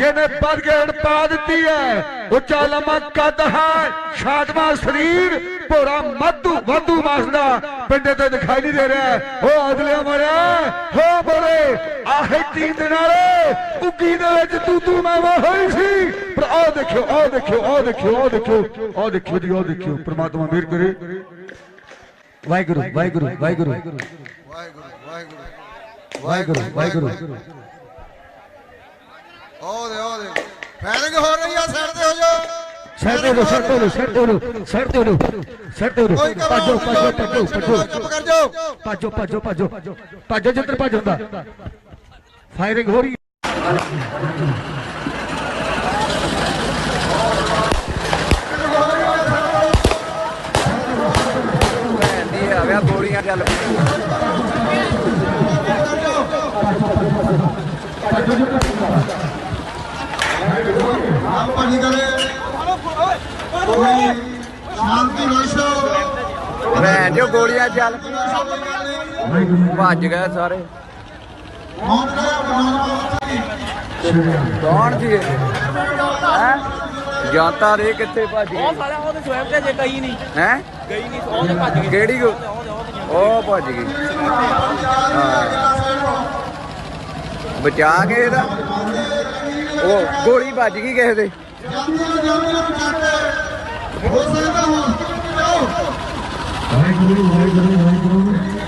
ਜਿਹਨੇ ਬਦਗੇੜ ਪਾ ਦਿੱਤੀ ਹੈ ਉੱਚਾ ਲੰਮਾ ਕੱਦ ਹੈ। ਸ਼ਾਦਮਾ ਸਰੀਰ ਭੋਰਾ ਮੱਧੂ ਵਾਧੂ ਮਾਸਦਾ ਪਿੰਡੇ ਤੇ ਦਿਖਾਈ ਨਹੀਂ ਦੇ ਰਿਹਾ। ਉਹ ਅਗਲੇ ਮਰਿਆ ਹੋ ਬੋਲੇ ਆਹੇ ਤੀਨ ਦੇ ਨਾਲ ਉੱਗੀ ਦੇ ਵਿੱਚ ਤੂੰ ਤੂੰ ਮੈਂ ਮੈਂ ਹੋਈ ਸੀ। ਪਰ ਆਹ ਦੇਖਿਓ ਆਹ ਦੇਖਿਓ ਆਹ ਦੇਖਿਓ ਆਹ ਦੇਖਿਓ ਆਹ ਦੇਖਿਓ ਜੀ ਆਹ ਦੇਖਿਓ। ਪ੍ਰਮਾਤਮਾ ਮਿਹਰ ਕਰੇ। ਵਾਹਿਗੁਰੂ ਵਾਹਿਗੁਰੂ। ਵਾਹਿਗੁਰੂ ਵਾਹਿਗੁਰੂ ਵਾਹਿਗੁਰੂ। ਵਾਹਿਗੁਰੂ ਵਾਹਿਗੁਰੂ। ਉਹ ਦੇ ਉਹ ਦੇ ਫਾਇਰਿੰਗ ਹੋ ਰਹੀ ਆ ਸਾਈਡ ਤੇ ਹੋ ਜਾ ਸਿਰ ਤੇ ਉਡੋ ਸਿਰ ਤੇ ਉਡੋ ਸਿਰ ਤੇ ਉਡੋ ਸਿਰ ਤੇ ਉਡੋ ਸਿਰ ਤੇ ਉਡੋ ਕੋਈ ਭੱਜੋ ਭੱਜੋ ਭੱਜੋ ਭੱਜੋ। ਚੁੱਪ ਕਰ ਜਾਓ। ਭੱਜੋ ਭੱਜੋ ਭੱਜੋ ਭੱਜੋ ਜਿੱਧਰ ਭੱਜ ਹੁੰਦਾ। ਫਾਇਰਿੰਗ ਹੋ ਰਹੀ। ਭੈਣ ਆ ਗਿਆ ਗੋਲੀਆਂ ਚੱਲ ਪਈਆਂ ਆਪ ਕਰੇ ਸ਼ਾਂਤੀ ਰੋਸ਼ੋ ਜੋ ਗੋਲੀਆਂ ਚੱਲ। ਭੱਜ ਗਏ ਸਾਰੇ। ਕੌਣ ਸੀ ਹੈ? ਜਾਂਤਾ ਰੇ ਕਿੱਥੇ ਭੱਜ ਗਏ? ਉਹ ਸਾਲਿਆ ਉਹਦੇ ਸਵੈਪ ਤੇ ਜੇ ਕਹੀ ਨਹੀਂ। ਹੈ? ਗਈ ਨਹੀਂ ਉਹਦੇ ਭੱਜ ਗਈ। ਕਿਹੜੀ ਗੋ ਉਹ ਭੱਜ ਗਈ। ਬਚਾ ਕੇ ਇਹਦਾ? ਉਹ ਗੋਲੀ ਵੱਜ ਗਈ ਕਿਸੇ ਦੇ। ਵਾਹਿਗੁਰੂ ਵਾਹਿਗੁਰੂ ਵਾਹਿਗੁਰੂ।